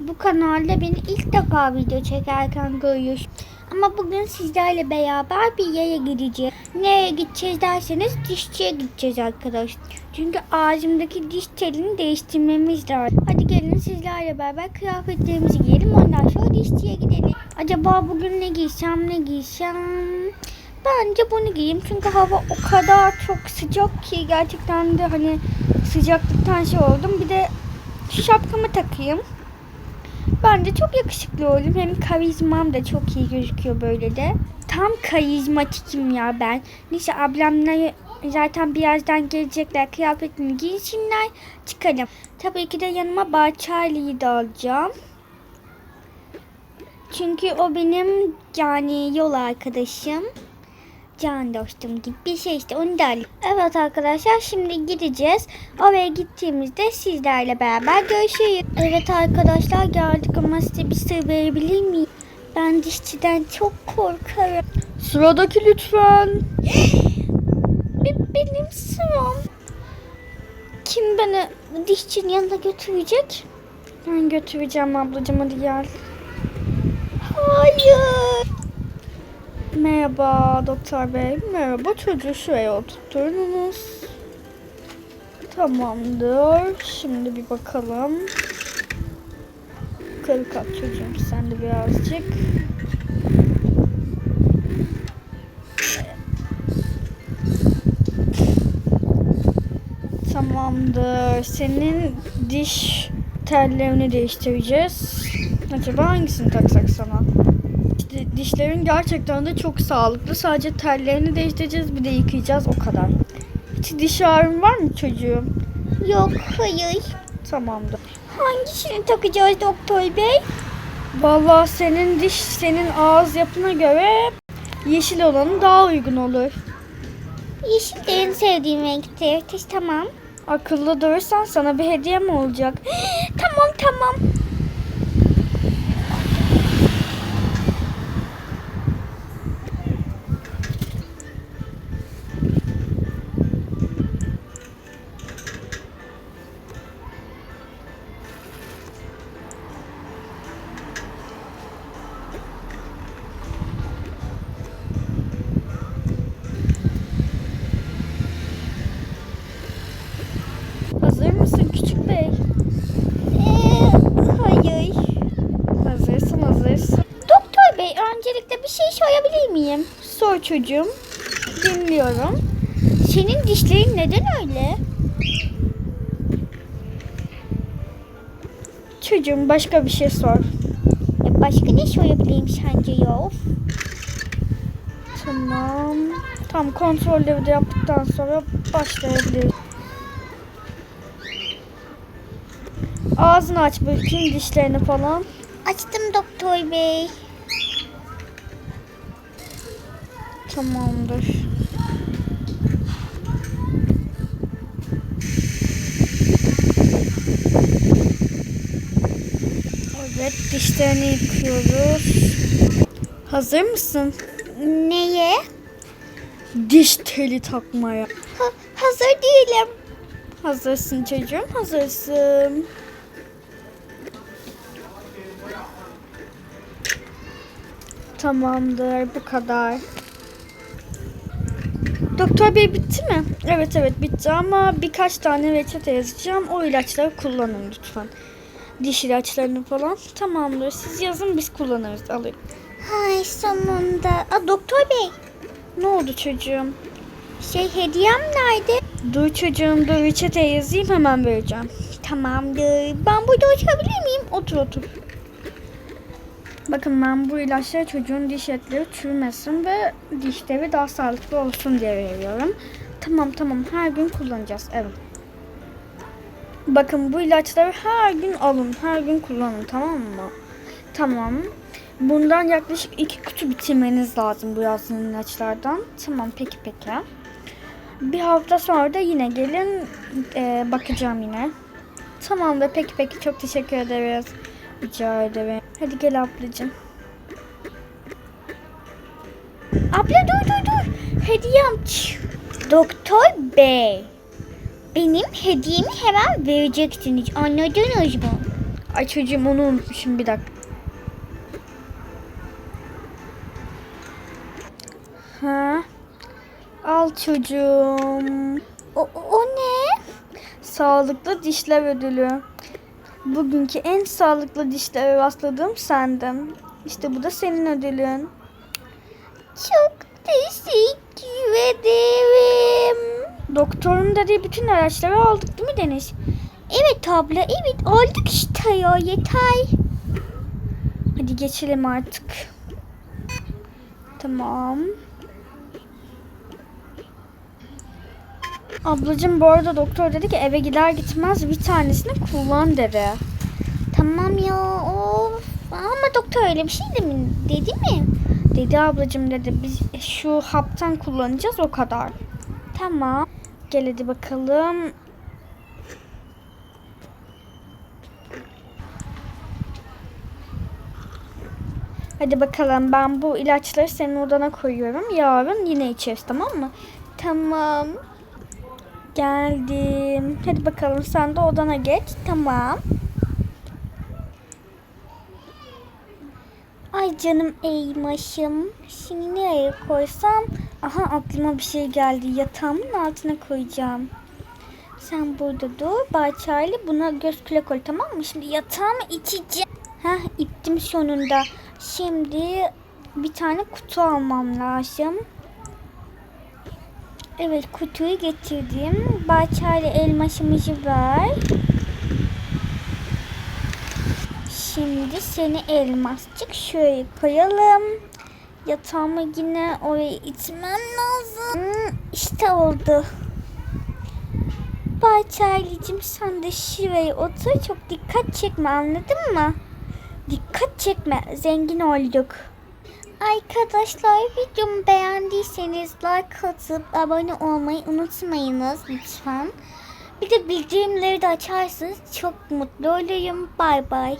Bu kanalda beni ilk defa video çekerken görüyorsunuz. Ama bugün sizlerle beraber bir yere gideceğiz. Nereye gideceğiz derseniz dişçiye gideceğiz arkadaşlar. Çünkü ağzımdaki diş telini değiştirmemiz lazım. Hadi gelin sizlerle beraber kıyafetlerimizi giyelim. Ondan sonra dişçiye gidelim. Acaba bugün ne giysem ne giysem? Bence bunu giyeyim çünkü hava o kadar çok sıcak ki gerçekten de hani sıcaklıktan şey oldum. Bir de şapkamı takayım. Bence çok yakışıklı oldum. Hem karizmam da çok iyi gözüküyor böyle de. Tam karizmatikim ya ben. Neyse ablamlar zaten birazdan gelecekler. Kıyafetimi giysinler. Çıkalım. Tabii ki de yanıma Barçali'yi de alacağım. Çünkü o benim yani yol arkadaşım. Can dostum gibi bir şey işte onu da alayım. Evet arkadaşlar şimdi gideceğiz. Oraya gittiğimizde sizlerle beraber görüşürüz. Evet arkadaşlar geldik ama size bir sır verebilir miyim? Ben dişçiden çok korkarım. Sıradaki lütfen. Be- benim sıram. Kim beni dişçinin yanına götürecek? Ben götüreceğim ablacığım hadi gel. Hayır. Merhaba doktor bey. Merhaba çocuğu şuraya oturturunuz. Tamamdır. Şimdi bir bakalım. Yukarı kalk çocuğum sen de birazcık. Tamamdır. Senin diş tellerini değiştireceğiz. Acaba hangisini taksak sana? Dişlerin gerçekten de çok sağlıklı. Sadece tellerini değiştireceğiz bir de yıkayacağız o kadar. Hiç diş ağrın var mı çocuğum? Yok hayır. Tamamdır. Hangisini takacağız doktor bey? Vallahi senin diş senin ağız yapına göre yeşil olanı daha uygun olur. Yeşil de en sevdiğim renktir. Teş- Tamam. Akıllı durursan sana bir hediyem olacak. Tamam tamam. Çocuğum. Dinliyorum. Senin dişlerin neden öyle? Çocuğum başka bir şey sor. E, başka ne sorabilirim sence ya? Tamam. Tam kontrolleri de yaptıktan sonra başlayabiliriz. Ağzını aç bakayım dişlerini falan. Açtım doktor bey. Tamamdır. Evet dişlerini yıkıyoruz. Hazır mısın? Neye? Diş teli takmaya. Ha, hazır değilim. Hazırsın çocuğum, hazırsın. Tamamdır, bu kadar. Doktor bey bitti mi? Evet evet bitti ama birkaç tane reçete yazacağım. O ilaçları kullanın lütfen. Diş ilaçlarını falan. Tamamdır. Siz yazın biz kullanırız. Alayım. Hay sonunda. Aa, doktor bey. Ne oldu çocuğum? Şey hediyem nerede? Dur çocuğum dur reçete yazayım hemen vereceğim. Tamamdır. Ben burada oturabilir miyim? Otur otur. Bakın ben bu ilaçları çocuğun diş etleri çürümesin ve dişleri daha sağlıklı olsun diye veriyorum. Tamam tamam her gün kullanacağız evet. Bakın bu ilaçları her gün alın, her gün kullanın tamam mı? Tamam. Bundan yaklaşık iki kutu bitirmeniz lazım bu yazdığım ilaçlardan. Tamam peki peki. Bir hafta sonra da yine gelin e, bakacağım yine. Tamamdır peki peki çok teşekkür ederiz. Rica ederim. Hadi gel ablacığım. Abla dur dur dur. Hediyem. Doktor bey. Benim hediyemi hemen vereceksiniz. Anladınız mı? Ay çocuğum onu unutmuşum bir dakika. Ha? Al çocuğum. O, o ne? Sağlıklı dişler ödülü. Bugünkü en sağlıklı dişlere rastladığım sendin. İşte bu da senin ödülün. Çok teşekkür ederim. Doktorun dediği bütün araçları aldık değil mi Deniz? Evet abla evet aldık işte ya yeter. Hadi geçelim artık. Tamam. Ablacığım bu arada doktor dedi ki eve gider gitmez bir tanesini kullan dedi. Tamam ya of. Ama doktor öyle bir şey de mi dedi mi? Dedi ablacığım dedi biz şu haptan kullanacağız o kadar. Tamam. Gel hadi bakalım. Hadi bakalım ben bu ilaçları senin odana koyuyorum. Yarın yine içeriz tamam mı? Tamam. Geldim. Hadi bakalım sen de odana geç. Tamam. Ay canım Eymaş'ım. Şimdi nereye koysam? Aha aklıma bir şey geldi. Yatağımın altına koyacağım. Sen burada dur. Bahçeli buna göz kulak ol tamam mı? Şimdi yatağımı içeceğim. Heh ittim sonunda. Şimdi bir tane kutu almam lazım. Evet kutuyu getirdim. Bahçeli elmaşımızı ver. Şimdi seni elmasçık şöyle koyalım. Yatağımı yine oraya itmem lazım. Hmm, işte oldu. Bahçeli'cim sen de şuraya otur. Çok dikkat çekme anladın mı? Dikkat çekme. Zengin olduk. Arkadaşlar videomu beğendiyseniz like atıp abone olmayı unutmayınız lütfen. Bir de bildirimleri de açarsanız çok mutlu olurum. Bay bay.